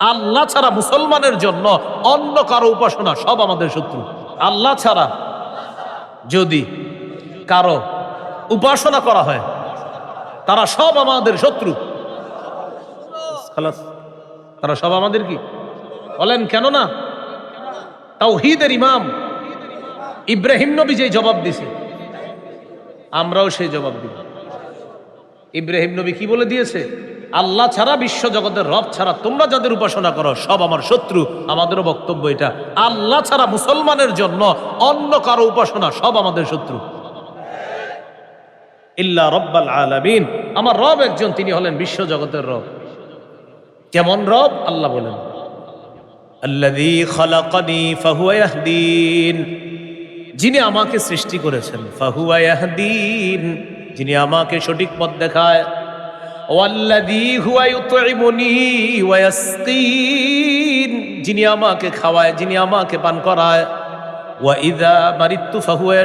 আল্লাহ ছাড়া মুসলমানের জন্য অন্য কারও উপাসনা সব আমাদের শত্রু। আল্লাহ ছাড়া যদি কারও উপাসনা করা হয়, তারা সব আমাদের শত্রু। তারা সব আমাদের কি? বলেন কেন না? তাওহীদের ইমাম ইব্রাহিম নবী যে জবাব দিছে, আমরাও সেই জবাব দিব। ইব্রাহিম নবী কি বলে দিয়েছে? আল্লাহ ছাড়া বিশ্ব জগতের রব ছাড়া তোমরা যাদের উপাসনা করো, সব আমার শত্রু। আমাদেরও বক্তব্য এটা। আল্লাহ ছাড়া মুসলমানের জন্য অন্য কারও উপাসনা সব আমাদের শত্রু। ইল্লা রব্বাল আলামিন। আমার রব একজন, তিনি হলেন বিশ্ব জগতের রব। কেমন রব? আল্লাহ বলেন যিনি আমাকে সৃষ্টি করেছেন, ফাহুয়া ইয়াহদিন। যিনি আমাকে সঠিক পথ দেখায় যিনি আমাকে খাওয়ায়, যিনি আমাকে পান করায়। ওয়া ইযা মারিত্তু ফাহুয়া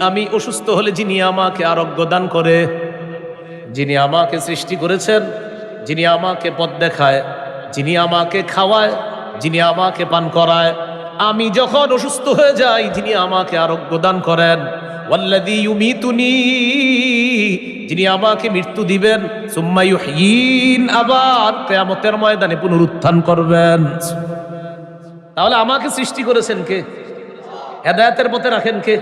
আমি অসুস্থ হলে যিনি আমাকে আরোগ্য দান করে। যিনি আমাকে সৃষ্টি করেছেন, যিনি আমাকে পথ দেখায়, যিনি আমাকে খাওয়ায়, যিনি আমাকে পান করায়। আমি যখন অসুস্থ হয়ে যাই, যিনি আমাকে আরোগ্য দান করেন। ওয়াল্লাযী ইউমিতুনি, যিনি আমাকে মৃত্যু দিবেন, সুম্মা ইউহয়িন আবার কিয়ামতের ময়দানে পুনরুত্থান করবেন। তাহলে আমাকে সৃষ্টি করেছেন কে? হেদায়েতের পথে রাখেন কে?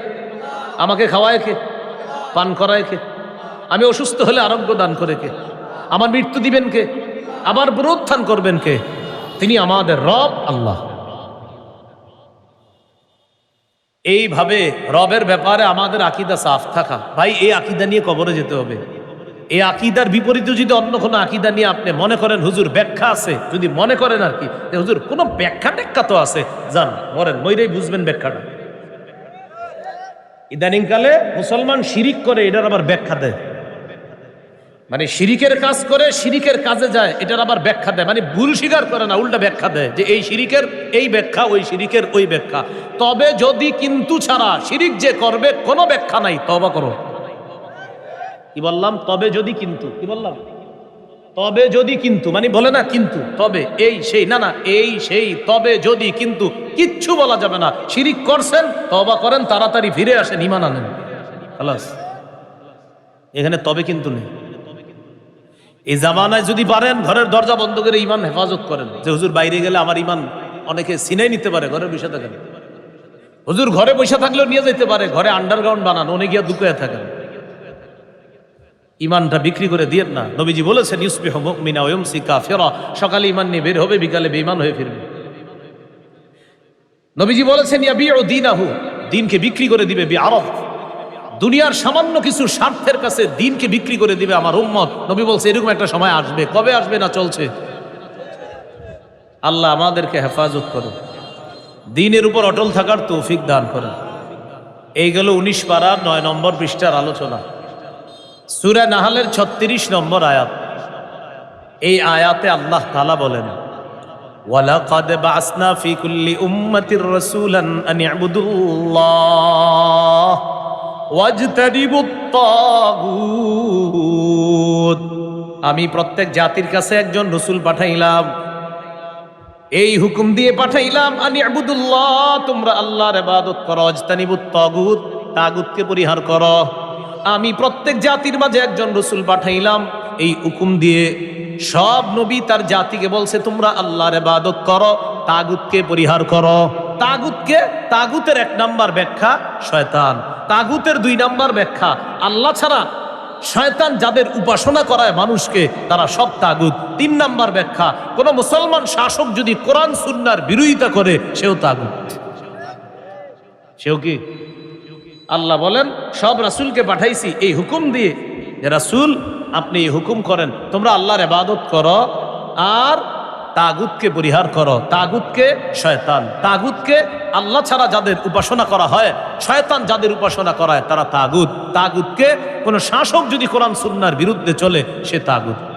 আমাকে খাওয়ায় কে? পান করায় কে? আমি অসুস্থ হলে আরোগ্য দান করে কে? আমার মৃত্যু দিবেন কে? আবার পুনরুত্থান করবেন কে? তিনি আমাদের রব, আল্লাহ। এইভাবে রবের ব্যাপারে আমাদের আকিদা সাফ থাকা। ভাই, এই আকিদা নিয়ে কবরে যেতে হবে। এই আকিদার বিপরীতে যদি অন্য কোনো আকিদা নিয়ে আপনি মনে করেন হুজুর ব্যাখ্যা আছে, যদি মনে করেন আর কি হুজুর কোনো ব্যাখ্যা টেক্কা তো আছে, যান বলেন মইরাই বুঝবেন ব্যাখ্যাটা। ইদানিংকালে মুসলমান শিরিক করে, এটার আবার ব্যাখ্যা দেয়। মানে শিরিকের কাজ করে শিরিকের কাজে যায়, এটার আবার ব্যাখ্যা দেয়। মানে ভুল স্বীকার করে না, উল্টা ব্যাখ্যা দেয় যে এই শিরিকের এই ব্যাখ্যা, ওই শিরিকের ওই ব্যাখ্যা। তবে যদি কিন্তু ছাড়া শিরিক যে করবে, কোনো ব্যাখ্যা নাই। তবা করো। কি বললাম? তবে যদি কিন্তু, কি বললাম? তবে যদি কিন্তু মানে বলে না কিন্তু, তবে, এই সেই, না না, এই সেই, তবে যদি কিন্তু, কিচ্ছু বলা যাবে না। শিরিক করছেন তবা করেন, তাড়াতাড়ি ফিরে আসেন ইমান আনেন। খালাস, এখানে তবে কিন্তু নেই। এই জামানায় যদি পারেন, ঘরের দরজা বন্ধ করে ইমান হেফাজত করেন। যে হুজুর বাইরে গেলে আমার ইমান অনেকে সিনাই নিতে পারে ঘরে বসে থাকেন। হুজুর ঘরে বসে থাকলেও নিয়ে যেতে পারে, ঘরে আন্ডারগ্রাউন্ড বানান, অনেক গিয়া দুকায় থাকেন। ইমানটা বিক্রি করে দিয়ে না। নবীজি বলেছেন, ইউসবিহ মুমিনা ওয়ুমসি কাফিরা। সকালে ইমান নিয়ে বের হবে, বিকালে বেঈমান হয়ে ফিরবে। নবীজি বলেছেন, ইয়াবিউ দীনাহু। দিনকে বিক্রি করে দিবে, বিআরফ। দুনিয়ার সামান্য কিছু স্বার্থের কাছে দিনকে বিক্রি করে দিবে আমার উম্মত। নবী বলছে, এরকম একটা সময় আসবে। কবে আসবে না চলছে? আল্লাহ আমাদেরকে হেফাজত করুন দিনের উপর অটল থাকার তৌফিক দান করেন। এই গেল উনিশ পাড়ার নয় নম্বর পৃষ্ঠার আলোচনা। সুরা নাহালের ছত্রিশ নম্বর আয়াত। এই আয়াতে আল্লাহ তালা বলেন বাসনা ফি কুল্লি উম্মাতির রাসূলান আন ইবুদুল্লাহ। ওয়াজতানিবুত তাগুত আমি প্রত্যেক জাতির কাছে একজন রসুল পাঠাইলাম। এই হুকুম দিয়ে পাঠাইলাম, আনি আবুদুল্লাহ তোমরা আল্লাহর ইবাদত করো অজতানিবুত তাগুত তাগুতকে পরিহার করো। আমি প্রত্যেক জাতির মাঝে একজন রসুল পাঠাইলাম। এই হুকুম দিয়ে সব নবী তার জাতিকে বলছে, তোমরা আল্লাহর ইবাদত করো, তাগুতকে পরিহার করো। তাগুতকে তাগুতের এক নাম্বার ব্যাখ্যা শয়তান। তাগুতের দুই নাম্বার ব্যাখ্যা, আল্লাহ ছাড়া শয়তান যাদের উপাসনা করায় মানুষকে, তারা সব তাগুত। তিন নাম্বার ব্যাখ্যা, কোন মুসলমান শাসক যদি কোরআন সুন্নার বিরোধিতা করে, সেও তাগুত। সেও কি? আল্লাহ বলেন, সব রাসূলকে পাঠাইছি, এই হুকুম দিয়ে রাসূল, আপনি এই হুকুম করেন, তোমরা আল্লাহর এবাদত করো, আর তাগুতকে পরিহার করো। তাগুতকে শয়তান। তাগুতকে আল্লাহ ছাড়া যাদের উপাসনা করা হয়, শয়তান যাদের উপাসনা করায়, তারা তাগুত। তাগুতকে কোনো শাসক যদি কোরআন সুন্নার বিরুদ্ধে চলে, সে তাগুত।